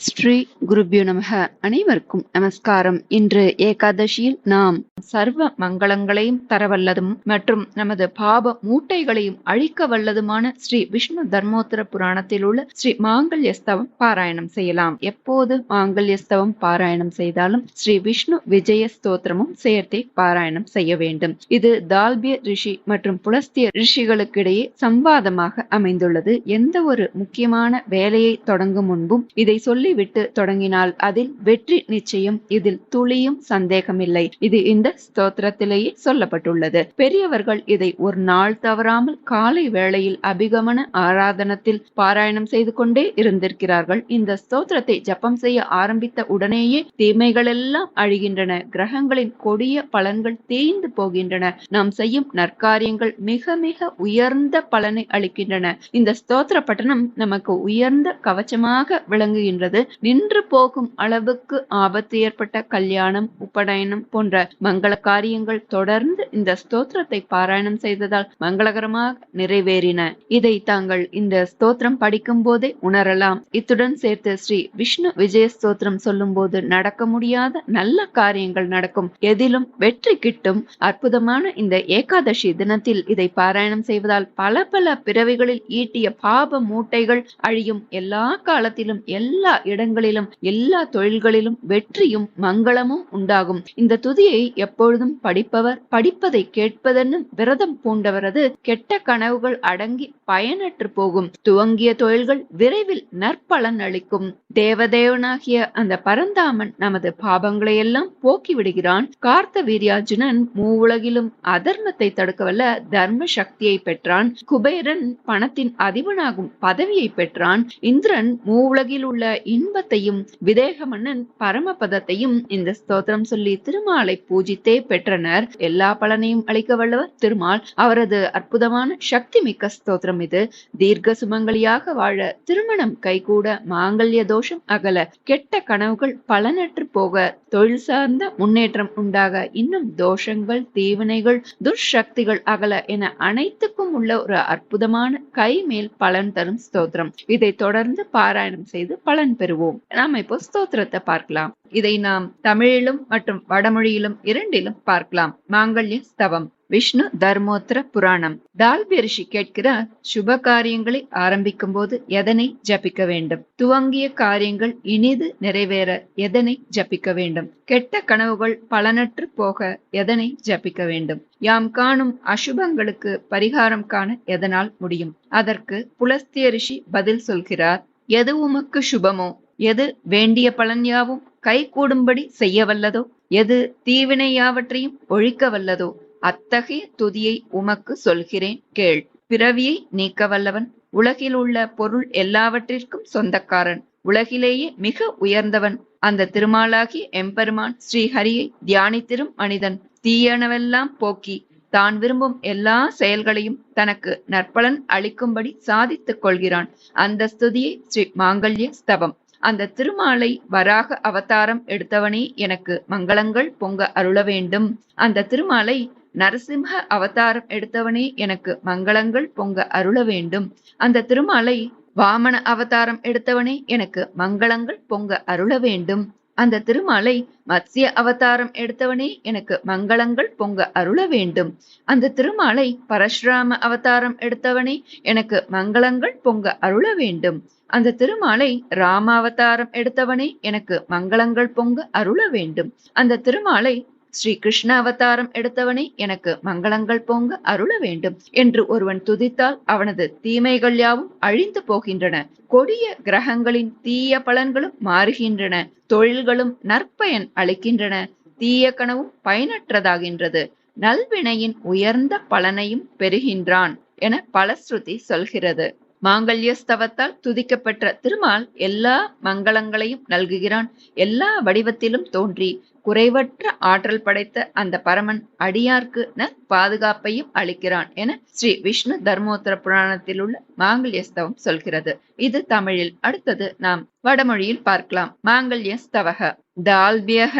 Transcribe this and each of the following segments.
ஸ்ரீ குருபியோ நமக. அனைவருக்கும் நமஸ்காரம். இன்று ஏகாதசியில் நாம் சர்வ மங்களங்களையும் தரவல்லதும் மற்றும் நமது பாப மூட்டைகளையும் அழிக்க வல்லதுமான ஸ்ரீ விஷ்ணு தர்மோத்தர புராணத்தில் உள்ள ஸ்ரீ மாங்கல்யஸ்தவம் பாராயணம் செய்யலாம். எப்போது மாங்கல்யஸ்தவம் பாராயணம் செய்தாலும் ஸ்ரீ விஷ்ணு விஜய ஸ்தோத்திரமும் சேர்த்தே பாராயணம் செய்ய வேண்டும். இது தால்பிய ரிஷி மற்றும் புலஸ்திய ரிஷிகளுக்கிடையே சம்வாதமாக அமைந்துள்ளது. எந்த ஒரு முக்கியமான வேலையை தொடங்கும் முன்பும் இதை சொல்லிவிட்டு தொடங்கினால் அதில் வெற்றி நிச்சயம் இதில் துளியும் சந்தேகமில்லை. இது இந்த ஸ்தோத்திரத்திலேயே சொல்லப்பட்டுள்ளது. பெரியவர்கள் இதை ஒரு நாள் தவறாமல் காலை வேளையில் அபிகமன ஆராதனத்தில் பாராயணம் செய்து கொண்டே இருந்திருக்கிறார்கள். இந்த ஸ்தோத்திரத்தை ஜப்பம் செய்ய ஆரம்பித்த உடனேயே தீமைகள் எல்லாம் அழிகின்றன. கிரகங்களின் கொடிய பலன்கள் தேய்ந்து போகின்றன. நாம் செய்யும் நற்காரியங்கள் மிக மிக உயர்ந்த பலனை அளிக்கின்றன. இந்த ஸ்தோத்திர பட்டணம் நமக்கு உயர்ந்த கவச்சமாக விளங்குகின்றது. நின்று போகும் அளவுக்கு ஆபத்து ஏற்பட்ட கல்யாணம் உபநயனம் போன்ற மங்கள காரியங்கள் தொடர்ந்து இந்த ஸ்தோத்திரத்தை பாராயணம் செய்ததால் மங்களகரமாக நிறைவேறின. இதை தாங்கள் இந்த ஸ்தோத்திரம் படிக்கும் போதே உணரலாம். இத்துடன் சேர்த்து ஸ்ரீ விஷ்ணு விஜய ஸ்தோத்திரம் சொல்லும் போது நடக்க முடியாத நல்ல காரியங்கள் நடக்கும். எதிலும் வெற்றி கிட்டும். அற்புதமான இந்த ஏகாதசி தினத்தில் இதை பாராயணம் செய்வதால் பல பல பிறவிகளில் ஈட்டிய பாப மூட்டைகள் அழியும். எல்லா காலத்திலும் எல்லா இடங்களிலும் எல்லா தொழில்களிலும் வெற்றியும் மங்களமும் உண்டாகும். இந்த துதியை எப்பொழுதும் படிப்பவர் படிப்பதை கேட்பதென்னும் விரதம் பூண்டவரது கெட்ட கனவுகள் அடங்கி பயனற்று போகும். துவங்கிய தொழில்கள் விரைவில் நற்பலன் அளிக்கும். தேவதேவனாகிய அந்த பரந்தாமன் நமது பாபங்களை எல்லாம் போக்கி விடுகிறான். கார்த்த வீரியார்ஜுனன் மூவுலகிலும் அதர்மத்தை தடுக்கவல்ல தர்ம சக்தியை பெற்றான். குபேரன் பணத்தின் அதிபனாகும் பதவியை பெற்றான். இந்திரன் மூவுலகில் உள்ள இன்பத்தையும் விதேக மன்னன் பரமபதத்தையும் இந்த ஸ்தோத்திரம் சொல்லி திருமாலை பூஜித்தே பெற்றனர். எல்லா பலனையும் அளிக்க வல்லவர் திருமால். அவரது அற்புதமான சக்தி மிக்க ஸ்தோத்திரம் இது. தீர்க்க சுமங்கலியாக வாழ திருமணம் கைகூட மாங்கல்ய தோஷம் அகல. கெட்ட கனவுகள் பலனற்று போக தொழில் சார்ந்த முன்னேற்றம் உண்டாக இன்னும் தோஷங்கள் தீவினைகள் துர்சக்திகள் அகல என அனைத்துக்கும் உள்ள ஒரு அற்புதமான கை மேல் பலன் தரும் ஸ்தோத்திரம். இதை தொடர்ந்து பாராயணம் செய்து பலன் பெறுவோம். நாம் இப்போ ஸ்தோத்திரத்தை பார்க்கலாம். இதை நாம் தமிழிலும் மற்றும் வடமொழியிலும் இரண்டிலும் பார்க்கலாம். மாங்கல்ய ஸ்தவம் விஷ்ணு தர்மோத்திர புராணம். தால்பிய ரிஷி கேட்கிறார் சுப காரியங்களை ஆரம்பிக்கும் போது எதனை ஜபிக்க வேண்டும்? துவங்கிய காரியங்கள் இனிது நிறைவேற எதனை ஜபிக்க வேண்டும்? கெட்ட கனவுகள் பலனற்று போக எதனை ஜபிக்க வேண்டும்? யாம் காணும் அசுபங்களுக்கு பரிகாரம் காண எதனால் முடியும்? அதற்கு புலஸ்திய ரிஷி பதில் சொல்கிறார். எது உமக்கு சுபமோ? எது வேண்டிய பலன் யாவும்? கை கூடும்படி செய்ய வல்லதோ? எது தீவினை யாவற்றையும் ஒழிக்க வல்லதோ? அத்தகைய துதியை உமக்கு சொல்கிறேன் கேள். பிறவியை நீக்க வல்லவன். உலகில் உள்ள பொருள் எல்லாவற்றிற்கும் சொந்தக்காரன். உலகிலேயே மிக உயர்ந்தவன். அந்த திருமாலாகி எம்பெருமான் ஸ்ரீஹரியை தியானித்திரும் மனிதன். தீயனவெல்லாம் போக்கி தான் விரும்பும் எல்லா செயல்களையும் தனக்கு நற்பலன் அளிக்கும்படி சாதித்துக் கொள்கிறான். அந்த ஸ்துதியை ஸ்ரீ மாங்கல்ய ஸ்தவம் அந்த திருமாலை வராக அவதாரம் எடுத்தவனே எனக்கு மங்களங்கள் பொங்க அருள வேண்டும். அந்த திருமாலை நரசிம்ஹ அவதாரம் எடுத்தவனே எனக்கு மங்களங்கள் பொங்க அருள வேண்டும். அந்த திருமாலை வாமன அவதாரம் எடுத்தவனே எனக்கு மங்களங்கள் பொங்க அருள வேண்டும். அந்த திருமாலை மத்ய அவதாரம் எடுத்தவனே எனக்கு மங்களங்கள் பொங்க அருள வேண்டும். அந்த திருமாலை பரசுராம அவதாரம் எடுத்தவனே எனக்கு மங்களங்கள் பொங்க அருள வேண்டும். அந்த திருமாலை ராம அவதாரம் எடுத்தவனே எனக்கு மங்களங்கள் பொங்க அருள வேண்டும். அந்த திருமாலை ஸ்ரீ கிருஷ்ண அவதாரம் எடுத்தவனே எனக்கு மங்களங்கள் போங்க அருள வேண்டும் என்று ஒருவன் துதித்தால் அவனது தீமைகள் யாவும் அழிந்து போகின்றன. கொடிய கிரகங்களின் தீய பலன்களும் மாறுகின்றன. தொழில்களும் நற்பயன் அளிக்கின்றன. தீய கனவும் பயனற்றதாகின்றது. நல்வினையின் உயர்ந்த பலனையும் பெறுகின்றான் என பலஸ்ருதி சொல்கிறது. மாங்கல்யஸ்தவத்தால் துதிக்கப்பெற்ற திருமால் எல்லா மங்களங்களையும் நல்குகிறான். எல்லா வடிவத்திலும் தோன்றி குறைவற்ற ஆற்றல் படைத்த அந்த பரமன் அடியார்க்கு ந பாதுகாப்பையும் அளிக்கிறான் என ஸ்ரீ விஷ்ணு தர்மோத்தர புராணத்தில் உள்ள மாங்கல்யஸ்தவம் சொல்கிறது. இது தமிழில். அடுத்தது நாம் வடமொழியில் பார்க்கலாம். மாங்கல்யஸ்தவக. தால்வியக.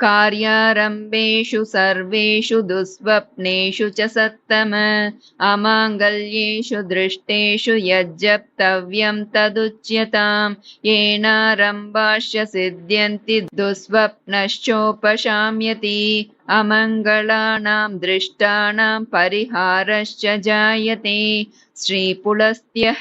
कार्यारम्भेषु सर्वेषु दुःस्वप्नेषु च सत्तम। अमाङ्गल्येषु दृष्टेषु यज्जप्तव्यं तदुच्यताम्। येनारम्भाश्च सिद्ध्यन्ति दुःस्वप्नश्चोपशाम्यति। अमङ्गलानां दृष्टानां परिहारश्च जायते। श्रीपुलस्त्यः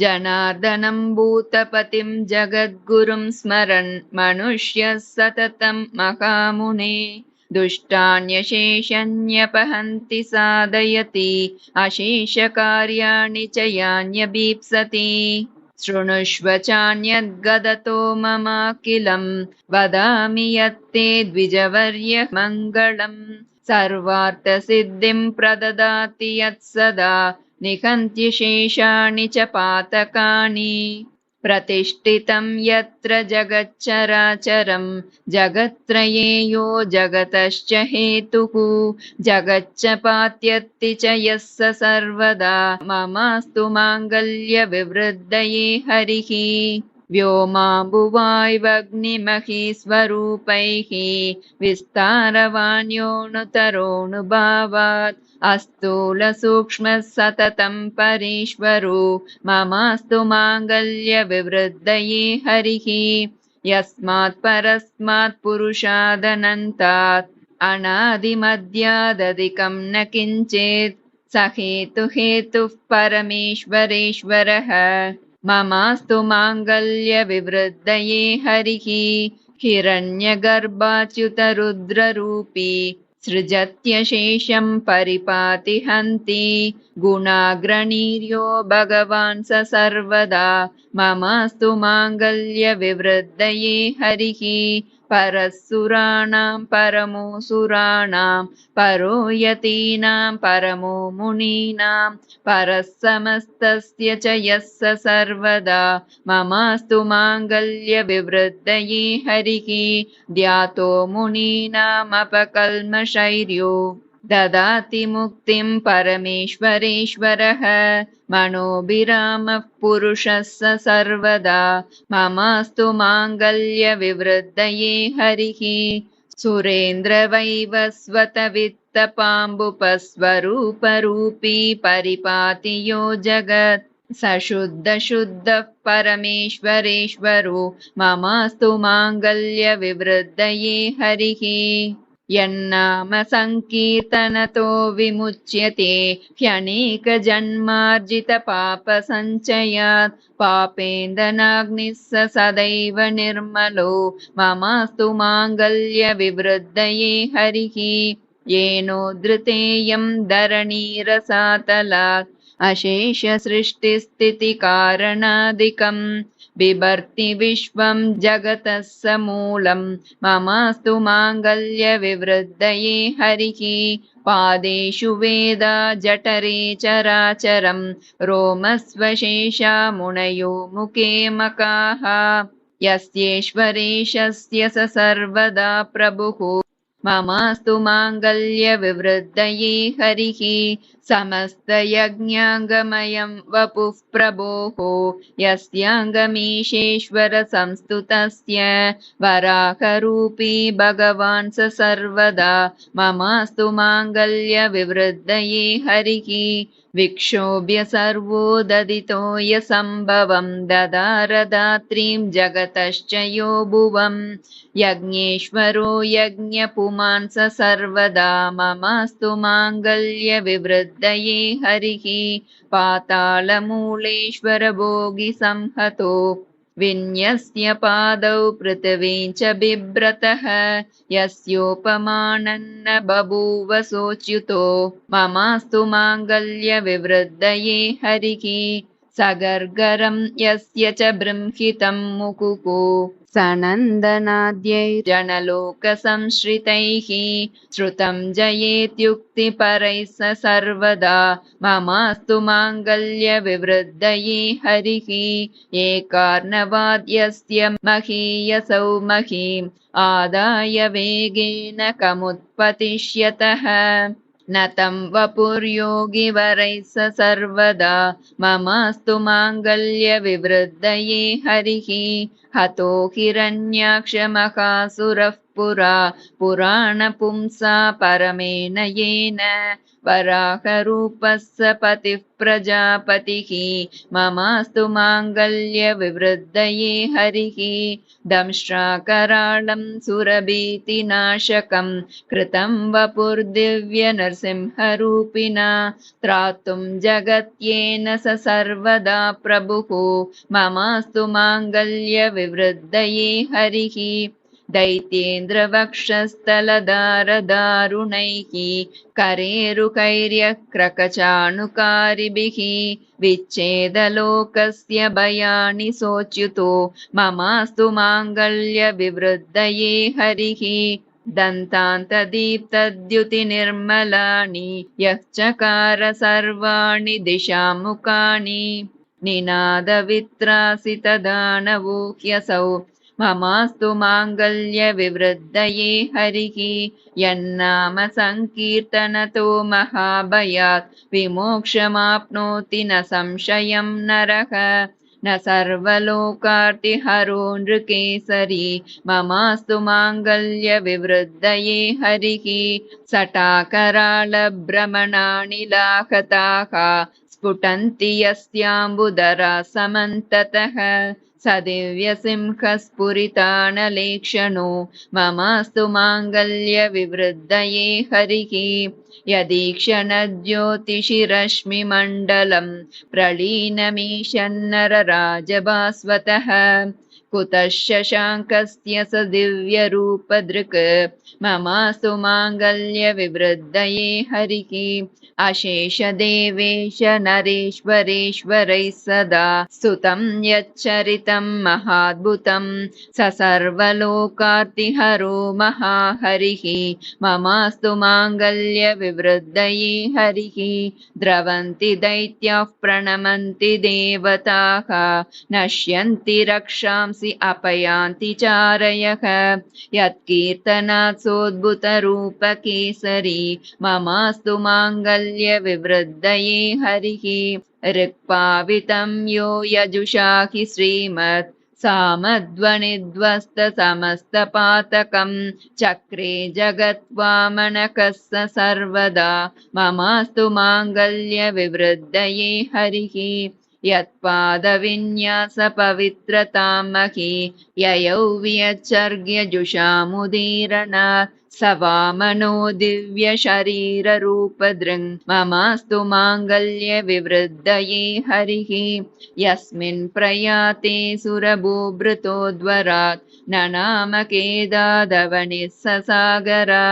जनार्दनं भूतपतिं जगद्गुरुं स्मरन् मनुष्यः सततं महामुने। दुष्टान्यशेषन्यपहन्ति साधयति अशेषकार्याणि च यान्यभीप्सति। शृणुष्व चान्यद्गदतो ममाखिलम् वदामि यत्ते द्विजवर्य मङ्गलम् सर्वार्थसिद्धिं प्रददाति यत्सदा निहन्त्यशेषाणि च पातकानि। प्रतिष्ठितं यत्र जगच्चराचरं जगत्त्रये यो जगतश्च हेतुः। जगच्च पात्यत्ति च यः स सर्वदा। ममास्तु माङ्गल्यविवृद्धये हरिः। व्योमाम्बुवाय्वग्निमही स्वरूपैः। विस्तारवाण्योऽणुतरोऽनुभावात् अस्तूलसूक्ष्मः सततं परेश्वरो ममास्तु माङ्गल्यविवृद्धये हरिः। यस्मात् परस्मात् पुरुषादनन्तात् अनादिमद्यादधिकं न किञ्चित्। स हेतुहेतुः परमेश्वरेश्वरः। ममास्तु माङ्गल्यविवृद्धये हरिः। हिरण्यगर्भाच्युतरुद्ररूपी सृजत्यशेषं परिपाति हन्ति गुणाग्रणीर्यो भगवान् स सर्वदा। ममास्तु माङ्गल्यविवृद्धये हरिः परसुराणां परमोऽसुराणां परो यतीनां परमो मुनीनां परः समस्तस्य च यः स सर्वदा। ममास्तु माङ्गल्यविवृद्धये हरिः। ध्यातो मुनीनामपकल्मषैर्यो ददाति मुक्तिं परमेश्वरेश्वरः। मनोभिरामः पुरुषः स सर्वदा। ममास्तु माङ्गल्यविवृद्धये हरिः। सुरेन्द्रवैवस्वतवित्तपाम्बुपस्वरूपरूपी परिपाति यो जगत्। सशुद्धशुद्धः परमेश्वरेश्वरो। ममास्तु माङ्गल्यविवृद्धये हरिः यन्नाम सङ्कीर्तनतो विमुच्यते ह्यनेकजन्मार्जितपापसञ्चयात्। पापेन्दनाग्निः स सदैव निर्मलो ममास्तु माङ्गल्यविवृद्धये हरिः। येनोद्धृतेयं धरणीरसातलात् अशेषसृष्टिस्थितिकारणादिकम् बिभर्ति विश्वं जगतः स मूलं ममास्तु माङ्गल्यविवृद्धये हरिः। पादेषु वेदा जठरे चराचरं। रोमस्वशेषा मुनयो मुखे मकाः। यस्येश्वरेशस्य स सर्वदा प्रभुः ममास्तु माङ्गल्यविवृद्धये हरिः। समस्तयज्ञाङ्गमयं वपुः प्रभोः। यस्याङ्गमीशेश्वरसंस्तुतस्य वराहरूपी भगवान् स सर्वदा। ममास्तु माङ्गल्यविवृद्धये हरिः विक्षोभ्य सर्वोददितो यसम्भवं ददारदात्रीं जगतश्च यो भुवम् यज्ञेश्वरो यज्ञपुमान् स सर्वदा ममास्तु माङ्गल्यविवृद्धये हरिः। पातालमूलेश्वर भोगिसंहतो विन्यस्य पादौ पृथिवीं च बिभ्रतः यस्योपमानन्न बभूव सोच्युतो ममास्तु माङ्गल्यविवृद्धये हरिः सगर्गरं यस्य च बृंहितं मुकुः सनन्दनाद्यैर्जनलोकसंश्रितैः श्रुतं जयेत्युक्तिपरैः स सर्वदा। ममास्तु माङ्गल्यविवृद्धये हरिः। एकार्णवाद्यस्य महीयसौ महीम् आदाय वेगेन कमुत्पतिष्यतः न तं वपुर्योगिवरैः स सर्वदा ममास्तु माङ्गल्यविवृद्धये हरिः। हतो हिरण्याक्षमहासुरः पुरा पुराणपुंसा परमेन येन वराहरूपस्य पतिः प्रजापतिः ममास्तु माङ्गल्यविवृद्धये हरिः दंष्ट्राकराळं सुरभीतिनाशकं कृतं वपुर्दिव्यनरसिंहरूपिणा त्रातुं जगत्येन स सर्वदा प्रभुः ममास्तु माङ्गल्यविवृद्धये हरिः दैत्येन्द्रवक्षस्थलदारदारुणैः करेरुकैर्यक्रकचाणुकारिभिः विच्छेदलोकस्य भयानि सोच्युतो ममास्तु माङ्गल्यविवृद्धये हरिः। दन्तान्तदीप्तद्युतिनिर्मलानि यः चकार सर्वाणि दिशामुखानि निनादवित्रासितदानवो ह्यसौ ममास्तु माङ्गल्यविवृद्धये हरिः। यन्नाम सङ्कीर्तनतो महाभयात्। विमोक्षमाप्नोति न संशयं नरः। न सर्वलोकार्तिहरो नृकेसरी। ममास्तु माङ्गल्यविवृद्धये हरिः। सटाकरालभ्रमणानि लाहताः स्फुटन्ति यस्याम्बुदरा समन्ततः स दिव्यसिंहस्फुरितानलेक्षणो ममास्तु माङ्गल्यविवृद्धये हरिः। यदीक्षणज्योतिषिरश्मिमण्डलं प्रलीनमीशन्नरराजभास्वतः कुतः शशाङ्कस्य स दिव्यरूपदृक्। ममास्तु माङ्गल्यविवृद्धये हरिः अशेषदेवेश नरेश्वरेश्वरैः सदा स्तुतं यच्चरितं महाद्भुतं। स सर्वलोकार्तिहरो महाहरिः। ममास्तु माङ्गल्यविवृद्धये हरिः। द्रवन्ति दैत्याः प्रणमन्ति देवताः। नश्यन्ति रक्षांसि अपयान्ति चारयः। यत्कीर्तनात् सोद्भुतरूपकेसरी ममास्तु माङ्गल्यविवृद्धये हरिः। ऋक्पावितं यो यजुषा हि श्रीमत् सामध्वनिध्वस्तसमस्तपातकं। चक्रे जगत्वामनकः स सर्वदा ममास्तु माङ्गल्यविवृद्धये हरिः यत्पादविन्यासपवित्रतामहि ययौ वियच्चर्ग्यजुषामुदीरणात् स वामनो दिव्यशरीररूपदृङ् ममास्तु माङ्गल्यविवृद्धये हरिः यस्मिन् प्रयाते सुरभूभृतोद्वरात् न नाम केदादवनिः स सागरा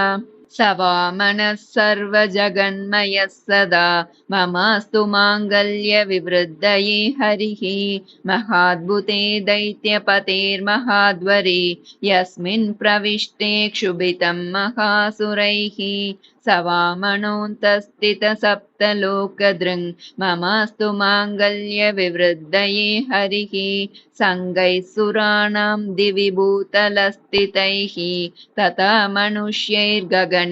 स वामनः सर्वजगन्मयः सदा। ममास्तु माङ्गल्यविवृद्धये हरिः। महाद्भुते दैत्यपतेर्महाद्वरे। यस्मिन् प्रविष्टे क्षुभितं महासुरैः। स वामणोऽन्तस्थितसप्तलोकदृङ् ममास्तु माङ्गल्यविवृद्धये हरिः। सङ्गैः सुराणां दिवि भूतलस्थितैः तथा मनुष्यैर्गगने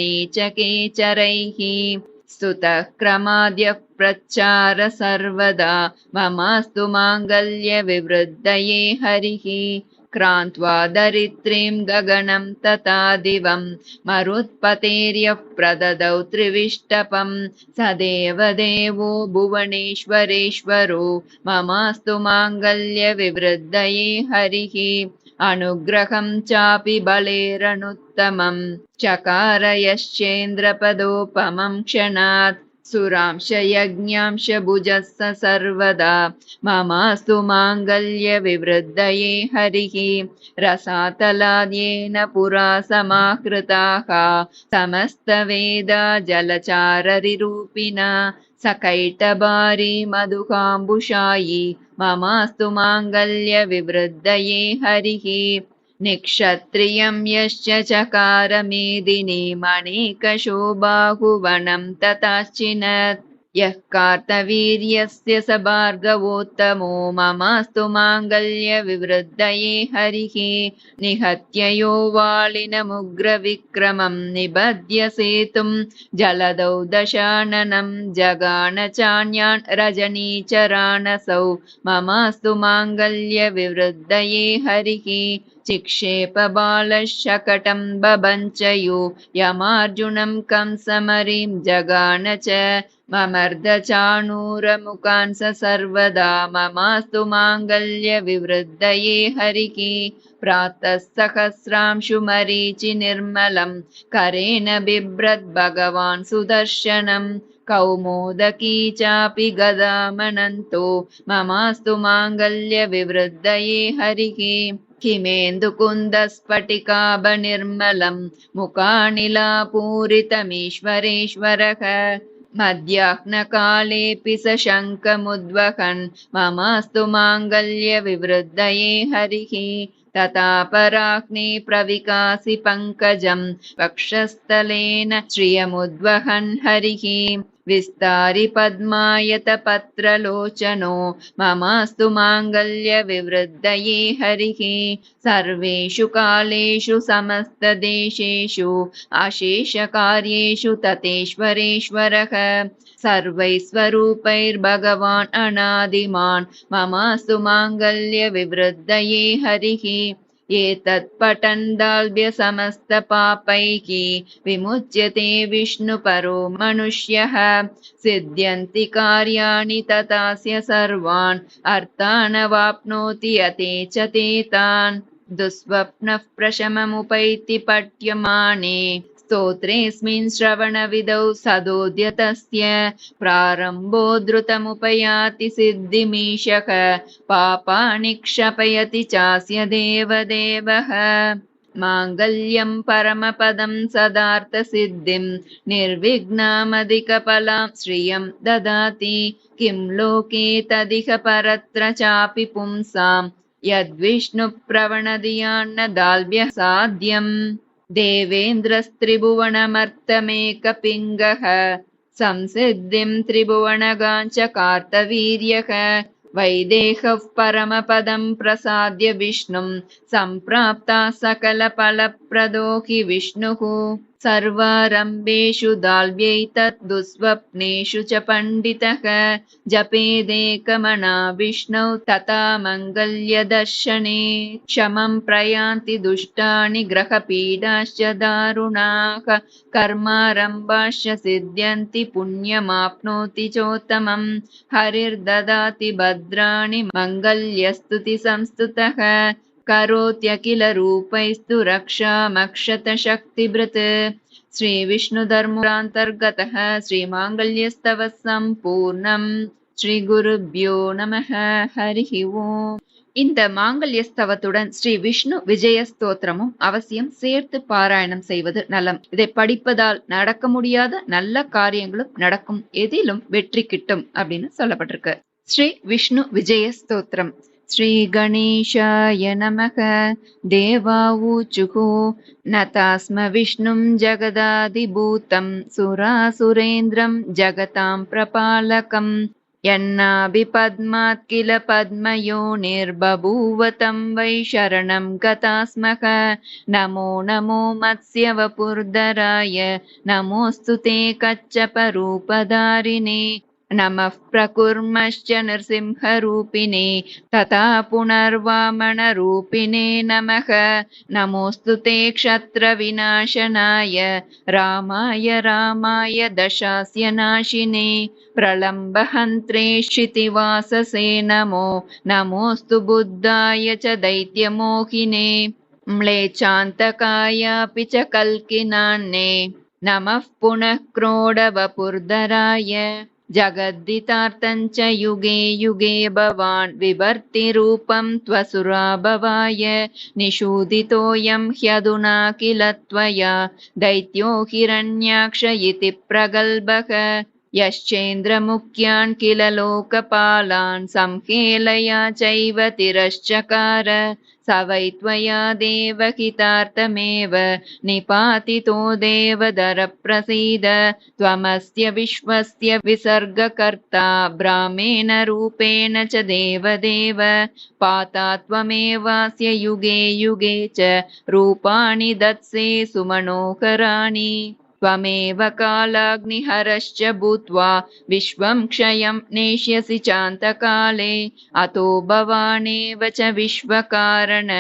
स्तुतः क्रमाद्यः प्रच्चार सर्वदा। ममास्तु माङ्गल्यविवृद्धये हरिः। क्रान्त्वा दरित्रीं गगनं तथा दिवं मरुत्पतेर्यः प्रददौ त्रिविष्टपं। स देवदेवो भुवनेश्वरेश्वरो। ममास्तु माङ्गल्यविवृद्धये हरिः अनुग्रहं चापि बलेरनुत्तमं। चकार यश्चेन्द्रपदोपमं क्षणात्। सुरांश भुजः स सर्वदा। ममास्तु माङ्गल्यविवृद्धये हरिः। रसातलाद्येन पुरा समाकृताः समस्तवेदा जलचाररिरूपिणा सकैटबारी मधुकाम्बुषायी ममास्तु माङ्गल्यविवृद्धये हरिः। निक्षत्रियं यश्च चकार मेदिनी मणिकशोबाहुवनं तथाश्चिनत् यः कार्तवीर्यस्य स भार्गवोत्तमो ममास्तु माङ्गल्यविवृद्धये हरिः निहत्य यो वालिनमुग्रविक्रमं निबध्य सेतुं जलदौ दशाननं जगान चान्यान् रजनीचराणसौ ममास्तु माङ्गल्यविवृद्धये हरिः चिक्षेप बालशकटं बभञ्चयो यमार्जुनं कंसमरीं जगान च ममर्दचाणूरमुखान् स सर्वदा ममास्तु माङ्गल्यविवृद्धये हरिः प्रातः सहस्रांशुमरीचि निर्मलं करेण बिभ्रद् भगवान् सुदर्शनम् कौमोदकी चापि गदामनन्तो ममास्तु माङ्गल्यविवृद्धये हरिः किमेन्दुकुन्दस्फटिकाभनिर्मलं मुखानिलापूरितमीश्वरेश्वरः मध्याह्नकालेऽपि स शङ्खमुद्वहन्। ममास्तु माङ्गल्यविवृद्धये हरिः। तथा पराग्ने प्रविकासि पङ्कजं। वक्षस्थलेन श्रियमुद्वहन् हरिः विस्तारि पद्मायतपत्रलोचनो ममास्तु माङ्गल्यविवृद्धये हरिः। सर्वेषु कालेषु समस्तदेशेषु अशेषकार्येषु ततेश्वरेश्वरः। सर्वैस्वरूपैर्भगवान् अनादिमान् ममास्तु माङ्गल्यविवृद्धये हरिः एतत्पठन् दाल्भ्यसमस्तपापैः विमुच्यते विष्णुपरो मनुष्यः। सिद्ध्यन्ति कार्याणि तथास्य सर्वान् अर्थानवाप्नोति यते च ते तान्। दुःस्वप्नः प्रशममुपैति पठ्यमाने स्तोत्रेऽस्मिन् श्रवणविदौ सदोद्यतस्य प्रारम्भो द्रुतमुपयाति सिद्धिमीशः पापानि क्षपयति चास्य देवदेवः। माङ्गल्यं परमपदं सदार्थसिद्धिं निर्विघ्नामधिकफलां श्रियं ददाति। किं लोके तदिह परत्र चापि पुंसां यद्विष्णुप्रवणधियान्न दाल्भ्यः देवेन्द्रस्त्रिभुवनमर्थमेकपिङ्गः संसिद्धिं त्रिभुवनगाञ्च कार्तवीर्यः वैदेहः परमपदं प्रसाद्य विष्णुं सम्प्राप्ता सकलफलप्रदो हि विष्णुः सर्वारम्भेषु दाल्व्यैतत् दुःस्वप्नेषु च पण्डितः जपेदेकमना विष्णौ तथा मङ्गल्यदर्शने क्षमं प्रयान्ति दुष्टानि ग्रहपीडाश्च दारुणाः कर्मारम्भाश्च सिद्ध्यन्ति पुण्यमाप्नोति चोत्तमम् हरिर्ददाति भद्राणि मङ्गल्यस्तुतिसंस्तुतः करोत्यखिलरूपैस्तु रक्षामक्षतशक्तिभृत् श्रीविष्णुधर्मान्तर्गतः श्रीमाङ्गल्यस्तव सम्पूर्णम् ஸ்ரீகுருப்யோ நமः ஹரிஹி ஓம் இந்த மாங்கல்யஸ்தவத்துடன் ஸ்ரீ விஷ்ணு விஜய ஸ்தோத்திரமும் அவசியம் சேர்த்து பாராயணம் செய்வது நலம் இதை படிப்பதால் நடக்க முடியாத நல்ல காரியங்களும் நடக்கும் எதிலும் வெற்றி கிட்டும் அப்படின்னு சொல்லப்பட்டிருக்கு ஸ்ரீ விஷ்ணு விஜய ஸ்தோத்திரம் श्रीगणेशाय नमः। देवावूचुः नतास्म विष्णुं जगदादिभूतं। सुरासुरेन्द्रं जगतां प्रपालकम्। यन्नाभिपद्मात् किल पद्मयोनिर्बभूव तं वै शरणं गता स्मः नमो नमो मत्स्यवपुर्धराय। नमोऽस्तु ते कच्छपरूपधारिणे नमः प्रकुर्मश्च नृसिंहरूपिणे तथा पुनर्वामनरूपिणे नमः। नमोऽस्तु ते क्षत्रविनाशनाय रामाय रामाय दशास्य नाशिने प्रलम्बहन्त्रे क्षितिवाससे नमो। नमोऽस्तु बुद्धाय च दैत्यमोहिने म्लेचान्तकायापि च कल्किनान्ने। नमः पुनः क्रोडवपुर्धराय जगद्दितार्थञ्च युगे युगे भवान् विभर्तिरूपं त्वसुराभवाय निषूदितोऽयं ह्यधुना किल त्वया दैत्यो हिरण्याक्ष इति प्रगल्भः। यश्चेन्द्रमुख्यान् किल लोकपालान् संहेलया चैव तिरश्चकार स वै त्वया देवहितार्थमेव निपातितो देवदरप्रसीद। त्वमस्य विश्वस्य विसर्गकर्ता ब्राह्मेण रूपेण च देवदेव। पाता त्वमेवास्य युगे युगे च रूपाणि दत्से सुमनोहराणि त्वमेव कालाग्निहरश्च भूत्वा विश्वं क्षयं नेष्यसि चान्तकाले। अतो भवानेव च विश्वकारण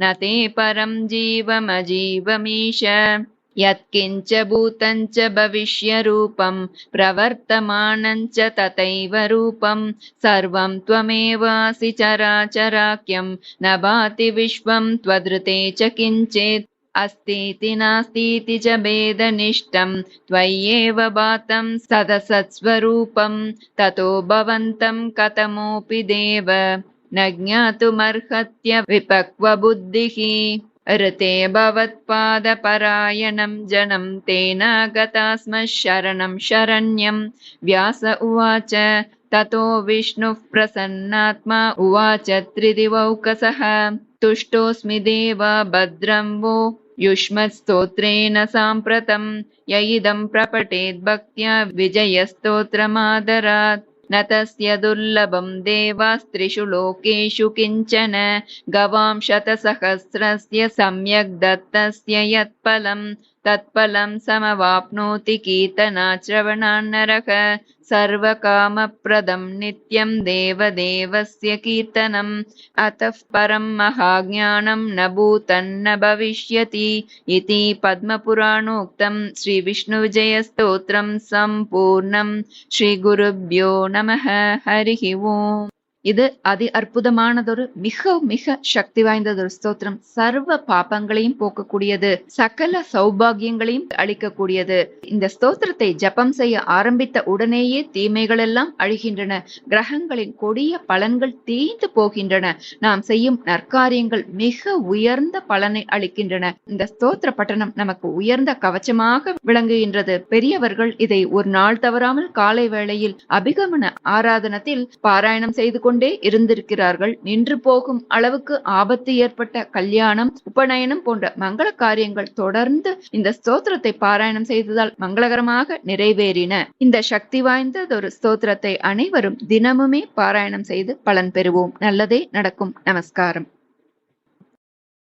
न ते परं जीवमजीवमीश। यत्किञ्च भूतं च भविष्यरूपं प्रवर्तमानं च तथैव रूपं। सर्वं त्वमेवासि चराचराख्यं न भाति विश्वं त्वदृते च किञ्चित् अस्तीति नास्तीति च भेदनिष्ठं त्वय्येव भातं सदसत्स्वरूपं ततो भवन्तं कथमोऽपि देव। न ज्ञातुमर्हत्य विपक्वबुद्धिः ऋते भवत्पादपरायणं जनं तेन गता स्म शरणं शरण्यं व्यास उवाच ततो विष्णुः प्रसन्नात्मा उवाच त्रिदिवौकसः। तुष्टोऽस्मि देव भद्रं वो युष्मत्स्तोत्रेण साम्प्रतं। य इदं प्रपठेद्भक्त्या विजयस्तोत्रमादरात्। न तस्य दुर्लभं देवास्त्रिषु लोकेषु किञ्चन। गवां शतसहस्रस्य सम्यग् दत्तस्य यत्फलं। तत्फलं समवाप्नोति कीर्तनाश्रवणान्नरः सर्वकामप्रदं नित्यं देवदेवस्य कीर्तनम्। अतः परं महाज्ञानं न भूतन्न भविष्यति इति पद्मपुराणोक्तं श्रीविष्णुविजयस्तोत्रं सम्पूर्णं श्रीगुरुभ्यो नमः। हरिः ओम्। இது அதி அற்புதமானதொரு மிக மிக சக்தி வாய்ந்ததொரு ஸ்தோத்திரம். சர்வ பாபங்களையும் போக்கக்கூடியது சகல சௌபாகியங்களையும் அளிக்கக்கூடியது. இந்த ஸ்தோத்திரத்தை ஜபம் செய்ய ஆரம்பித்த உடனேயே தீமைகள் எல்லாம் அழிகின்றன. கிரகங்களின் கொடிய பலன்கள் தீந்து போகின்றன. நாம் செய்யும் நற்காரியங்கள் மிக உயர்ந்த பலனை அளிக்கின்றன. இந்த ஸ்தோத்திர பட்டணம் நமக்கு உயர்ந்த கவச்சமாக விளங்குகின்றது. பெரியவர்கள் இதை ஒரு நாள் தவறாமல் காலை வேளையில் அபிகமன ஆராதனத்தில் பாராயணம் செய்து கொண்டே இருந்திருக்கிறார்கள். நின்று போகும் அளவுக்கு ஆபத்து ஏற்பட்ட கல்யாணம் உபநயனம் போன்ற மங்கள காரியங்கள் தொடர்ந்து இந்த ஸ்தோத்திரத்தை பாராயணம் செய்ததால் மங்களகரமாக நிறைவேறின. இந்த சக்தி வாய்ந்ததொரு ஸ்தோத்திரத்தை அனைவரும் தினமுமே பாராயணம் செய்து பலன் பெறுவோம். நல்லதே நடக்கும். நமஸ்காரம்.